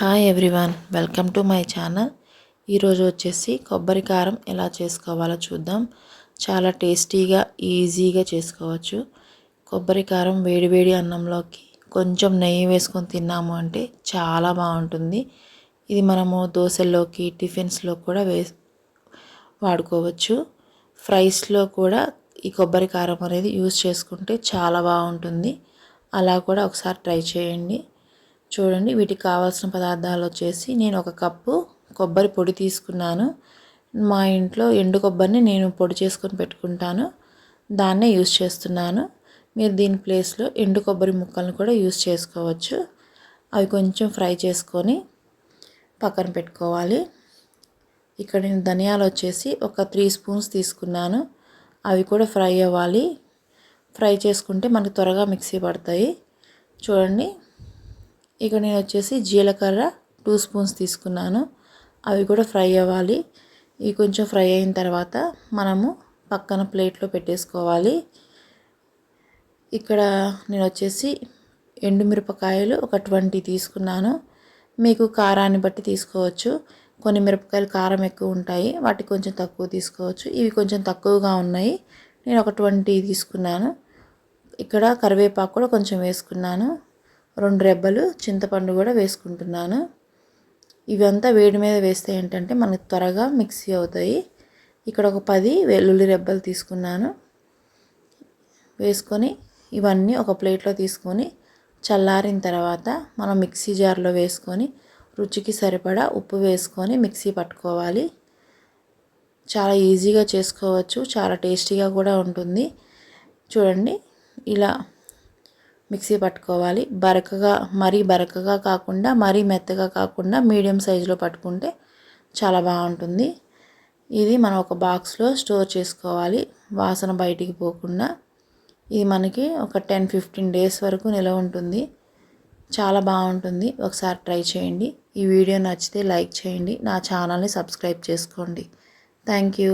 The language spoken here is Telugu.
Hi everyone welcome to my channel ఈరోజు వచ్చేసి కొబ్బరి కారం ఎలా చేసుకోవాలో చూద్దాం. చాలా టేస్టీగా ఈజీగా చేసుకోవచ్చు. కొబ్బరి కారం వేడివేడి అన్నంలోకి కొంచెం నెయ్యి వేసుకొని తిన్నాము అంటే చాలా బాగుంటుంది. ఇది మనము దోశల్లోకి టిఫిన్స్లో కూడా వే వాడుకోవచ్చు. ఫ్రైస్లో కూడా ఈ కొబ్బరి కారం అనేది యూజ్ చేసుకుంటే చాలా బాగుంటుంది. అలా కూడా ఒకసారి ట్రై చేయండి. చూడండి వీటికి కావాల్సిన పదార్థాలు వచ్చేసి నేను ఒక కప్పు కొబ్బరి పొడి తీసుకున్నాను. మా ఇంట్లో ఎండు కొబ్బరిని నేను పొడి చేసుకొని పెట్టుకుంటాను. దాన్నే యూస్ చేస్తున్నాను. మీరు దీని ప్లేస్లో ఎండు కొబ్బరి ముక్కలను కూడా యూస్ చేసుకోవచ్చు. అవి కొంచెం ఫ్రై చేసుకొని పక్కన పెట్టుకోవాలి. ఇక్కడ నేను ధనియాలు వచ్చేసి ఒక త్రీ స్పూన్స్ తీసుకున్నాను. అవి కూడా ఫ్రై అవ్వాలి. ఫ్రై చేసుకుంటే మనకు త్వరగా మిక్సీ పడతాయి. చూడండి ఇక నేను వచ్చేసి జీలకర్ర టూ స్పూన్స్ తీసుకున్నాను. అవి కూడా ఫ్రై అవ్వాలి. ఇవి కొంచెం ఫ్రై అయిన తర్వాత మనము పక్కన ప్లేట్లో పెట్టేసుకోవాలి. ఇక్కడ నేను వచ్చేసి ఎండుమిరపకాయలు ఒక ట్వంటీ తీసుకున్నాను. మీకు కారాన్ని బట్టి తీసుకోవచ్చు. కొన్ని మిరపకాయలు కారం ఎక్కువ ఉంటాయి. వాటికి కొంచెం తక్కువ తీసుకోవచ్చు. ఇవి కొంచెం తక్కువగా ఉన్నాయి. నేను ఒక ట్వంటీ తీసుకున్నాను. ఇక్కడ కరివేపాకు కూడా కొంచెం వేసుకున్నాను. రెండు రెబ్బలు చింతపండు కూడా వేసుకుంటున్నాను. ఇవంతా వేడి మీద వేస్తే ఏంటంటే మనకు త్వరగా మిక్సీ అవుతాయి. ఇక్కడ ఒక పది వెల్లుల్లి రెబ్బలు తీసుకున్నాను. వేసుకొని ఇవన్నీ ఒక ప్లేట్లో తీసుకొని చల్లారిన తర్వాత మనం మిక్సీ జార్లో వేసుకొని రుచికి సరిపడా ఉప్పు వేసుకొని మిక్సీ పట్టుకోవాలి. చాలా ఈజీగా చేసుకోవచ్చు చాలా టేస్టీగా కూడా ఉంటుంది. చూడండి ఇలా మిక్సీ పట్టుకోవాలి. బరకగా మరీ బరకగా కాకుండా మరీ మెత్తగా కాకుండా మీడియం సైజులో పట్టుకుంటే చాలా బాగుంటుంది. ఇది మనం ఒక బాక్స్లో స్టోర్ చేసుకోవాలి. వాసన బయటికి పోకుండా. ఇది మనకి ఒక టెన్ ఫిఫ్టీన్ డేస్ వరకు నిలవ ఉంటుంది. చాలా బాగుంటుంది. ఒకసారి ట్రై చేయండి. ఈ వీడియో నచ్చితే లైక్ చేయండి. నా ఛానల్ని సబ్స్క్రైబ్ చేసుకోండి. Thank you.